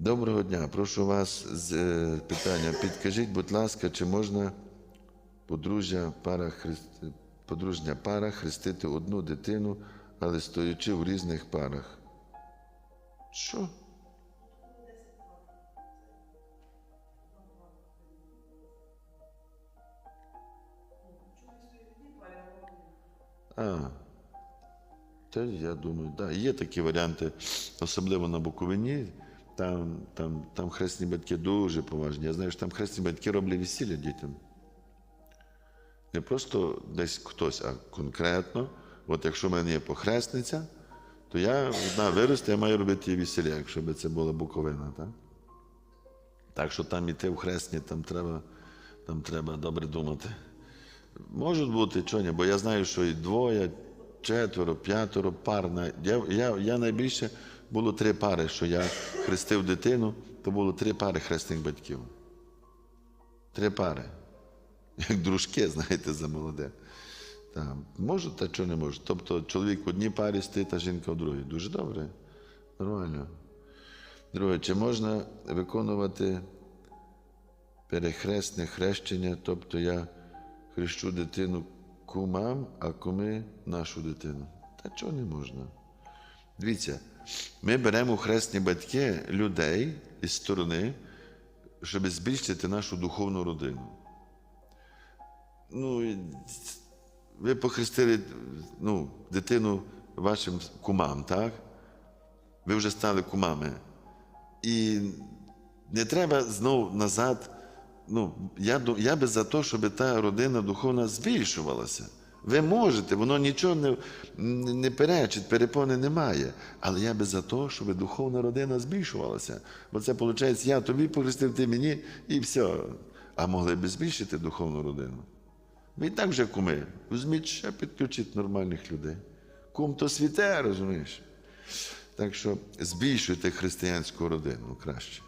Доброго дня. Прошу вас з е, питання. Підкажіть, будь ласка, чи можна подружжя пара хрест... подружня пара хрестити одну дитину, але стоячи в різних парах? Що? А, та я думаю, да, є такі варіанти, особливо на Буковині. Там, там, там хресні батьки дуже поважні. Я знаю, що там хресні батьки роблять весілля дітям. Не просто десь хтось, а конкретно. От якщо в мене є похресниця, то я одна виросте, я маю робити їй весілля, якщо б це була Буковина. Так, так що там іти в хресні, там треба, там треба добре думати. Можуть бути чого бо я знаю, що і двоє, четверо, п'ятеро пар. Я, я, я найбільше було три пари, що я хрестив дитину, то було три пари хресних батьків. Три пари. Як дружки, знаєте, за молоде. Там, можуть, та чого не можуть. Тобто чоловік в одній парі стоїть, а жінка в другій. Дуже добре. Нормально. Друге, чи можна виконувати перехресне хрещення, тобто я хрещу дитину кумам, а куми нашу дитину. Та чого не можна? Дивіться, ми беремо хресні батьки людей із сторони, щоб збільшити нашу духовну родину. Ну, ви похрестили ну, дитину вашим кумам, так? Ви вже стали кумами. І не треба знову назад. Ну, я, я би за те, щоб та родина духовна збільшувалася. Ви можете, воно нічого не, не перечить, перепони немає. Але я би за те, щоб духовна родина збільшувалася. Бо це виходить, я тобі похрестив, ти мені, і все. А могли б збільшити духовну родину. Ви і так вже куми. Візьміть ще підключіть нормальних людей. Кум то світе, розумієш? Так що збільшуйте християнську родину краще.